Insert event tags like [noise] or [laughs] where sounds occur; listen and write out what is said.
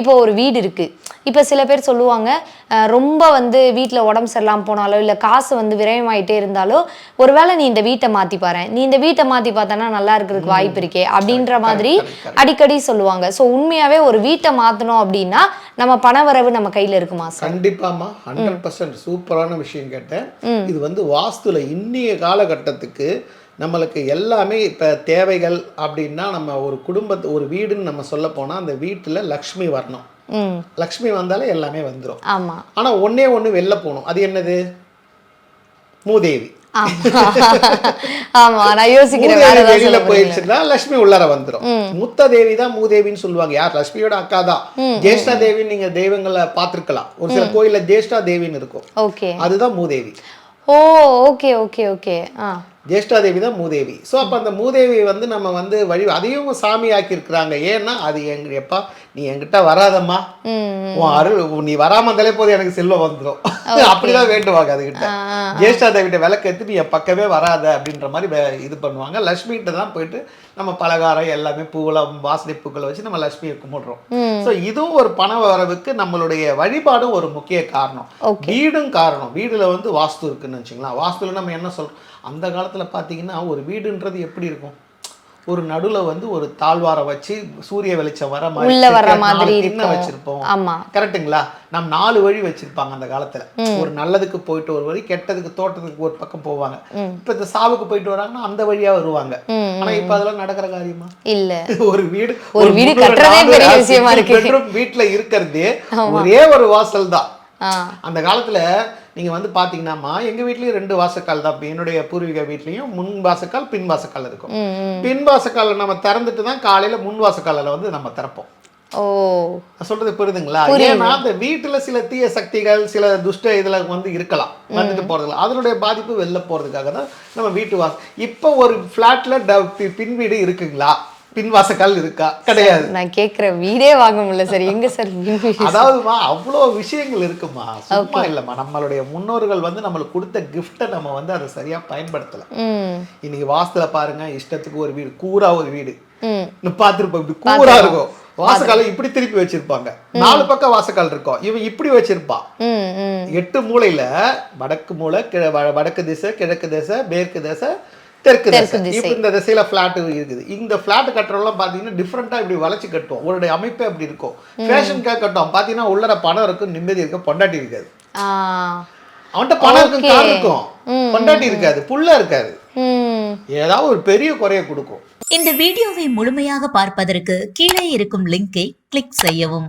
இப்போ ஒரு வீடு இருக்கு. இப்போ சில பேர் சொல்லுவாங்க ரொம்ப வந்து வீட்டில் உடம்பு சரியில்லாமல் போனாலோ இல்லை காசு வந்து விரயமாயிட்டே இருந்தாலோ ஒருவேளை நீ இந்த வீட்டை மாற்றி பாரு. நீ இந்த வீட்டை மாற்றி பார்த்தனா நல்லா இருக்கிறதுக்கு வாய்ப்பு இருக்கே அப்படின்ற மாதிரி அடிக்கடி சொல்லுவாங்க. ஸோ உண்மையாவே ஒரு வீட்டை மாற்றணும் அப்படின்னா நம்ம பணவரவு நம்ம கையில் இருக்குமா சார் கண்டிப்பாமா ஹண்ட்ரட் பர்சன்ட் சூப்பரான விஷயம் கேட்டேன். இது வந்து வாஸ்துல இன்னிய காலகட்டத்துக்கு நம்மளுக்கு எல்லாமே இப்போ தேவைகள் அப்படின்னா நம்ம ஒரு குடும்பத்து ஒரு வீடுன்னு நம்ம சொல்ல போனால் அந்த வீட்டில் லக்ஷ்மி வரணும். லக்ஷ்மி வந்தாலே எல்லாமே வந்துடும் ஆனால் ஒண்ணே ஒன்று வெளில போகணும். அது என்னது? மூதேவி. வெளியில? போயிடுச்சுன்னா லட்சுமி உள்ளார வந்துரும். முத்த தேவி தான் மூதேவின்னு சொல்லுவாங்க. யார்? லட்சுமியோட அக்கா தான். ஜேஷ்டா தேவின்னு நீங்க தெய்வங்களை பார்த்திருக்கலாம். ஒரு சில கோயில்ல ஜேஷ்டா தேவின்னு இருக்கும். ஓகே. அதுதான் மூதேவி. Oh okay okay okay. ஆ ஜேஷ்டா தேவி தான் மூதேவி. ஸோ அப்போ அந்த மூதேவி வந்து நம்ம வந்து வழி அதையும் சாமி ஆக்கியிருக்கிறாங்க ஏன்னா அது எங்க எப்பா நீ என்கிட்ட வராதம்மா. உன் அருள் நீ வராம இருந்தாலே போதும் எனக்கு செல்வம் வந்துடும் அப்படிதான் வேண்டுவாங்க அதுகிட்ட. ஜேஷ்டா தேவிட்ட விளக்கு எடுத்து நீ பக்கமே வராத அப்படின்ற மாதிரி இது பண்ணுவாங்க. லக்ஷ்மிகிட்ட தான் போயிட்டு நம்ம பலகாரம் எல்லாமே பூவெல்லாம் வாசனை பூக்களை வச்சு நம்ம லக்ஷ்மியை கும்பிடுறோம். ஸோ இதுவும் ஒரு பண வரவுக்கு நம்மளுடைய வழிபாடும் ஒரு முக்கிய காரணம். வீடும் காரணம். வீடுல வந்து வாஸ்து இருக்குன்னு வச்சுங்களேன். வாஸ்துல நம்ம என்ன சொல்றோம்? அந்த காலத்துல பாத்தீங்கன்னா ஒரு வீடுன்றது எப்படி இருக்கும்? ஒரு நடுவுல வந்து ஒரு தாழ்வாரம் வச்சு சூரிய வெளிச்சம் வர மாதிரி உள்ள நாலு மாதிரி. வச்சிருப்போம். ஆமா. கரெக்ட்டுங்களா? நம்ம நாலு வழி வச்சிருப்பாங்க அந்த காலத்துல. ஒரு நல்லதுக்கு போயிட்டு ஒரு வழி கெட்டதுக்கு தோட்டத்துக்கு ஒரு பக்கம் போவாங்க. இப்ப இந்த சாவுக்கு போயிட்டு வராங்கன்னா அந்த வழியா வருவாங்க. ஆனா இப்ப அதெல்லாம் நடக்கிற காரியமா? இல்ல. [laughs] ஒரு வீடு ஒரு வீடு கட்டுறதே பெரிய விஷயமா [laughs] இருக்கு. பெட்ரூம் வீட்டுல இருக்கிறதே ஒரே ஒரு வாசல் தான் அந்த காலத்துல நீங்க வந்து பாத்தீங்கன்னாமா எங்க வீட்லயும் ரெண்டு வாசக்கால் தான். என்னுடைய பூர்வீக வீட்லயும் முன் வாசக்கால் பின் வாசக்கால் இருக்கும். பின் வாசக்கால நம்ம திறந்துட்டு தான் காலையில முன் வாசக்காலில் வந்து நம்ம திறப்போம். ஓ. சொல்றது புரியுதுங்களா? ஏன்னா அந்த வீட்டுல சில தீய சக்திகள் சில துஷ்ட இதுல வந்து இருக்கலாம். வந்துட்டு போறதுல அதனுடைய பாதிப்பு வெளில போறதுக்காக தான் நம்ம வீட்டு வாச இப்போ ஒரு ஃபிளாட்ல பின் வீடு இருக்குங்களா? பின் வாசக்கால் இருக்கா கிடையாது. நான் கேக்குற வீடே வாங்க முடியல சார். எங்க சார் அதாவதுமா அவ்வளோ விஷயங்கள் இருக்குமா? சும்மா இல்லைம்மா நம்மளுடைய முன்னோர்கள் வந்து நம்மளுக்கு கொடுத்த கிஃப்ட்டை நம்ம வந்து அதை சரியா பயன்படுத்தல. இன்னைக்கு வாஸ்துல பாருங்க இஷ்டத்துக்கு ஒரு வீடு கூரா ஒரு வீடு. பார்த்துருப்போம் இப்படி கூரா இருக்கும். வாசக்கால இப்படி திருப்பி வச்சிருப்பாங்க. நாலு பக்கம் வாசக்கால் இருக்கும். இவன் இப்படி ம் எட்டு மூலையில வடக்கு வ- வடக்கு திசை கிழக்கு திசை மேற்கு திசை தெற்கு திசை. இப்போ இந்த திசையில ஃபிளாட் இருக்குது. இந்த ஃபிளாட் கட்டுறவங்களாம் பார்த்தீங்கன்னா டிஃப்ரெண்ட்டாக இப்படி வளைச்சு கட்டுவோம். அவருடைய அமைப்பே அப்படி இருக்கும். ஃபேஷனுக்காக கட்டுவோம். பார்த்தீங்கன்னா உள்ளர பணம் இருக்கும் நிம்மதி இருக்கும் பொண்டாட்டி இருக்காது. அவன்கிட்ட பணம் இருக்கும் கார் இருக்கும். பொண்டாட்டி இருக்காது புள்ள இருக்காது. ஏதாவது ஒரு பெரிய குறைய கொடுக்கும். இந்த வீடியோவை முழுமையாக பார்ப்பதற்கு கீழே இருக்கும் லிங்கை கிளிக் செய்யவும்.